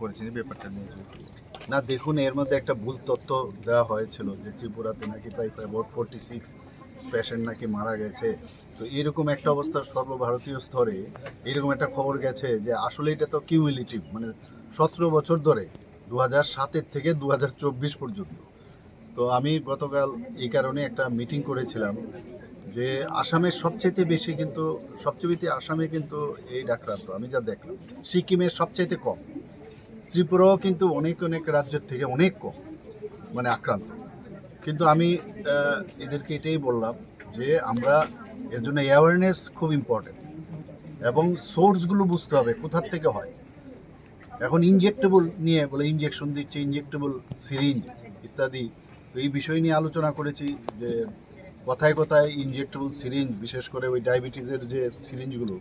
করেছেন ব্যাপারটা নিয়ে। না, দেখুন, এর মধ্যে একটা ভুল তথ্য দেওয়া হয়েছিল যে ত্রিপুরাতে নাকি প্রায় অ্যাবাউট ফোরটি সিক্স পেশেন্ট নাকি মারা গেছে। তো এরকম একটা অবস্থা সর্বভারতীয় স্তরে, এরকম একটা খবর গেছে যে আসলে এটা তো কিউমিলিটিভ মানে সতেরো বছর ধরে দু হাজার সাতের থেকে দু হাজার চব্বিশ পর্যন্ত। তো আমি গতকাল এই কারণে একটা মিটিং করেছিলাম যে আসামের সবচেয়ে বেশি কিন্তু, সবচেয়ে বেশি আসামে কিন্তু এই আক্রান্ত আমি যা দেখলাম, সিকিমের সবচাইতে কম। ত্রিপুরাও কিন্তু অনেক অনেক রাজ্যের থেকে অনেক কম মানে আক্রান্ত। কিন্তু আমি এদেরকে এটাই বললাম যে আমরা এর জন্য অ্যাওয়ারনেস খুব ইম্পর্টেন্ট এবং সোর্সগুলো বুঝতে হবে, কোথার থেকে হয়। এখন ইনজেক্টেবল নিয়ে বলে ইনজেকশন দিচ্ছে ইনজেক্টেবল সিরিঞ্জ ইত্যাদি, তো এই বিষয় নিয়ে আলোচনা করেছি যে কথায় কথায় ইনজেক্টেবল সিরিঞ্জ বিশেষ করে ওই ডায়াবেটিসের যে সিরিঞ্জগুলো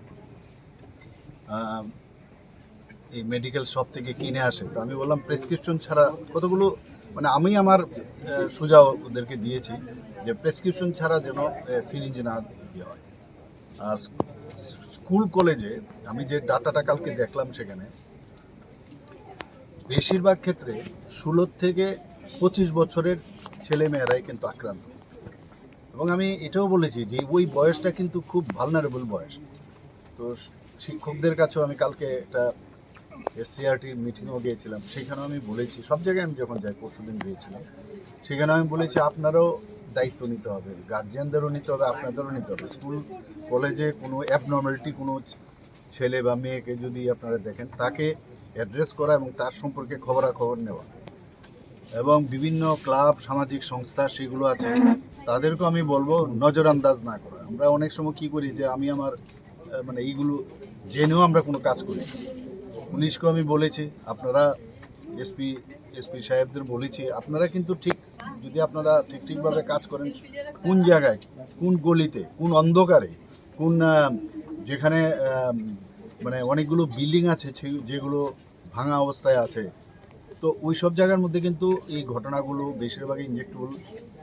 এই মেডিকেল শপ থেকে কিনে আসে। তো আমি বললাম, প্রেসক্রিপশন ছাড়া কতগুলো মানে আমি আমার সুঝাও ওদেরকে দিয়েছি যে, প্রেসক্রিপশন ছাড়া যেন সিরিঞ্জ না দিয়ে হয়। আর স্কুল কলেজে আমি যে ডাটাটা কালকে দেখলাম সেখানে, বেশিরভাগ ক্ষেত্রে ষোলো থেকে পঁচিশ বছরের ছেলে মেয়েরাই কিন্তু আক্রান্ত। এবং আমি এটাও বলেছি যে, ওই বয়সটা কিন্তু খুব ভালনারেবল বয়স। তো শিক্ষকদের কাছেও আমি কালকে একটা এসসিআরটির মিটিংও গিয়েছিলাম। সেখানেও আমি বলেছি, সব জায়গায় আমি যখন যাই পরশুদিন গিয়েছিলাম সেখানে আমি বলেছি, আপনারও দায়িত্ব নিতে হবে গার্জিয়ানদেরও নিতে হবে, আপনাদেরও নিতে হবে। স্কুল, কলেজে কোনো অ্যাবনর্মালিটি কোনো ছেলে বা মেয়েকে যদি আপনারা দেখেন, তাকে অ্যাড্রেস করা এবং তার সম্পর্কে খবরাখবর নেওয়া এবং বিভিন্ন ক্লাব, সামাজিক সংস্থা সেগুলো আছে, তাদেরকেও আমি বলব, নজরআন্দাজ না করা। আমরা অনেক সময় কী করি যে, আমি আমার মানে এইগুলো জেনেও আমরা কোনো কাজ করি। পুলিশকেও আমি বলেছি, আপনারা এসপি এসপি সাহেবদের বলেছি। আপনারা কিন্তু ঠিক, যদি আপনারা ঠিক ঠিকভাবে কাজ করেন, কোন জায়গায়, কোন গলিতে, কোন অন্ধকারে, কোন যেখানে মানে অনেকগুলো বিল্ডিং আছে যেগুলো ভাঙা অবস্থায় আছে, তো ওই সব জায়গার মধ্যে কিন্তু এই ঘটনাগুলো বেশিরভাগই ইনজেক্টেবল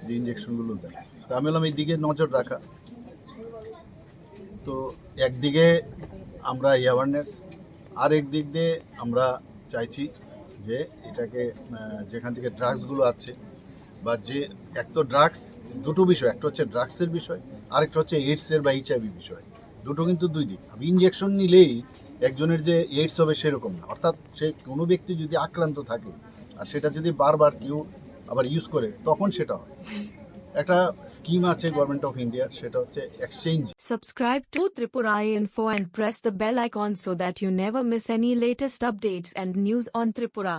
যে ইঞ্জেকশনগুলো দেয়। তো আমি বললাম, এই দিকে নজর রাখা। তো একদিকে আমরা অ্যাওয়ারনেস আর একদিক দিয়ে আমরা চাইছি যে এটাকে যেখান থেকে ড্রাগসগুলো আছে বা যে, এক তো ড্রাগস দুটো বিষয়, একটা হচ্ছে ড্রাগসের বিষয়, আরেকটা হচ্ছে এইডসের বা এইচআইভি বিষয়। দুটো কিন্তু দুই দিক। আমি ইঞ্জেকশন নিলেই একজনের যে এইডস হবে সেরকম না। অর্থাৎ সে কোনো ব্যক্তি যদি আক্রান্ত থাকে আর সেটা যদি বারবার কেউ আবার ইউজ করে, তখন সেটা হয়। একটা স্কিম আছে গভর্নমেন্ট অফ ইন্ডিয়ার সেটা হচ্ছে exchange Subscribe to Tripura Info and press the bell icon so that you never miss any latest updates and news on Tripura.